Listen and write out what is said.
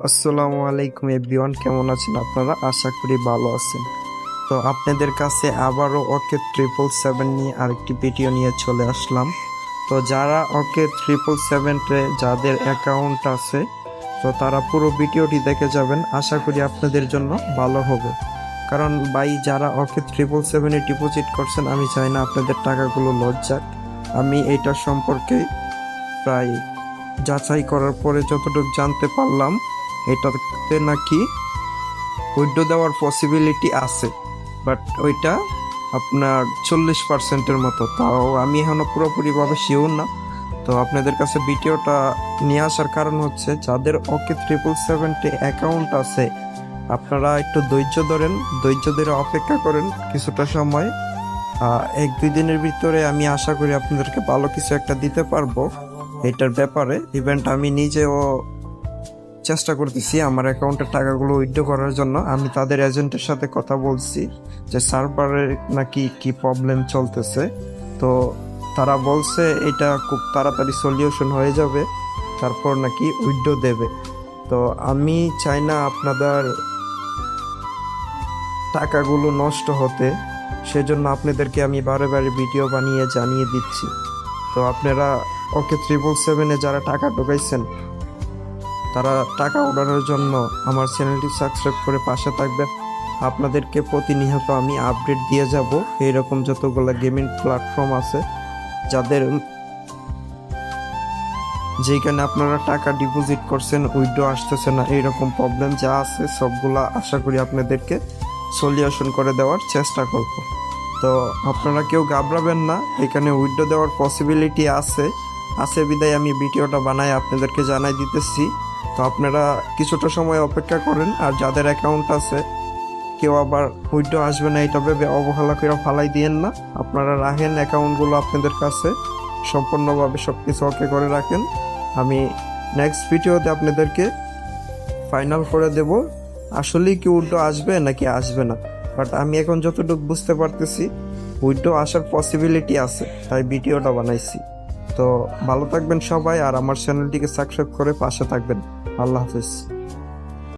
আসসালামু আলাইকুম এভরিওয়ান, কেমন আছেন আপনারা? আশা করি ভালো আছেন। তো আপনাদের কাছে আবারও ওকে ট্রিপল সেভেন নিয়ে আরেকটি ভিডিও নিয়ে চলে আসলাম। তো যারা ওকে ট্রিপল সেভেনতে যাদের অ্যাকাউন্ট আছে, তো তারা পুরো ভিডিওটি দেখে যাবেন। আশা করি আপনাদের জন্য ভালো হবে। কারণ ভাই, যারা ওকে ট্রিপল সেভেনে ডিপোজিট করছেন, আমি চাই না আপনাদের টাকাগুলো লস যাক। আমি এটা সম্পর্কে প্রায় যাচাই করার পরে যতটুকু জানতে পারলাম এটাতে নাকি উইড্রো দেওয়ার পসিবিলিটি আছে। বাট ওইটা আপনার চল্লিশ পার্সেন্টের মতো। তাও আমি এখনও পুরোপুরিভাবে শিওর না। তো আপনাদের কাছে ভিডিওটা নিয়ে আসার কারণ হচ্ছে, যাদের ওকে ট্রিপল সেভেনটি অ্যাকাউন্ট আছে, আপনারা একটু ধৈর্য ধরেন, ধৈর্য ধরে অপেক্ষা করেন কিছুটা সময়। এক দুই দিনের ভিতরে আমি আশা করি আপনাদেরকে ভালো কিছু একটা দিতে পারব। এটার ব্যাপারে ইভেন্ট আমি নিজেও চেষ্টা করতেছি আমার অ্যাকাউন্টের টাকাগুলো উইথড্র করার জন্য। আমি তাদের এজেন্টের সাথে কথা বলছি যে সার্ভারের নাকি কি প্রবলেম চলতেছে। তো তারা বলছে এটা খুব তাড়াতাড়ি সলিউশন হয়ে যাবে, তারপর নাকি উইথড্র দেবে। তো আমি চাই না আপনাদের টাকাগুলো নষ্ট হতে, সেজন্য আপনাদেরকে আমি বারে বারে ভিডিও বানিয়ে জানিয়ে দিচ্ছি। তো আপনারা ওকে ত্রিপল সেভেনে যারা টাকা ঢোকাইছেন তারা টাকা ওঠানোর জন্য আমার চ্যানেলটি সাবস্ক্রাইব করে পাশে থাকবেন। আপনাদেরকে প্রতিনিয়ত আমি আপডেট দিয়ে যাব। এইরকম যতগুলো গেমিং প্ল্যাটফর্ম আছে, যাদের যেখানে আপনারা টাকা ডিপোজিট করছেন উইড্রো আসতেছে না, এইরকম প্রবলেম যা আছে, সবগুলা আশা করি আপনাদেরকে সলিউশন করে দেওয়ার চেষ্টা করব। তো আপনারা কেউ ঘাবড়াবেন না, এখানে উইড্রো দেওয়ার পসিবিলিটি আছে। আছে বিদায়, আমি ভিডিওটা বানাই আপনাদেরকে জানাই দিতেছি। তো আপনারা কিছুটা সময় অপেক্ষা করেন, আর যাদের অ্যাকাউন্ট আছে, কেউ আবার উইড্রো আসবে না, এটা ভেবে অবহেলা করে ফালাই দিয়েন না। আপনারা রাখেন অ্যাকাউন্টগুলো আপনাদের কাছে, সম্পূর্ণভাবে সব কিছু ওকে করে রাখেন। আমি নেক্সট ভিডিওতে আপনাদেরকে ফাইনাল করে দেব, আসলেই কি উইড্রো আসবে নাকি আসবে না? বাট আমি এখন যতটুকু বুঝতে পারতেছি উইড্রো আসার পসিবিলিটি আছে, তাই ভিডিওটা বানাইছি। তো ভালো থাকবেন সবাই আর আমার চ্যানেলটিকে সাবস্ক্রাইব করে পাশে থাকবেন। আল্লাহ হাফিজ।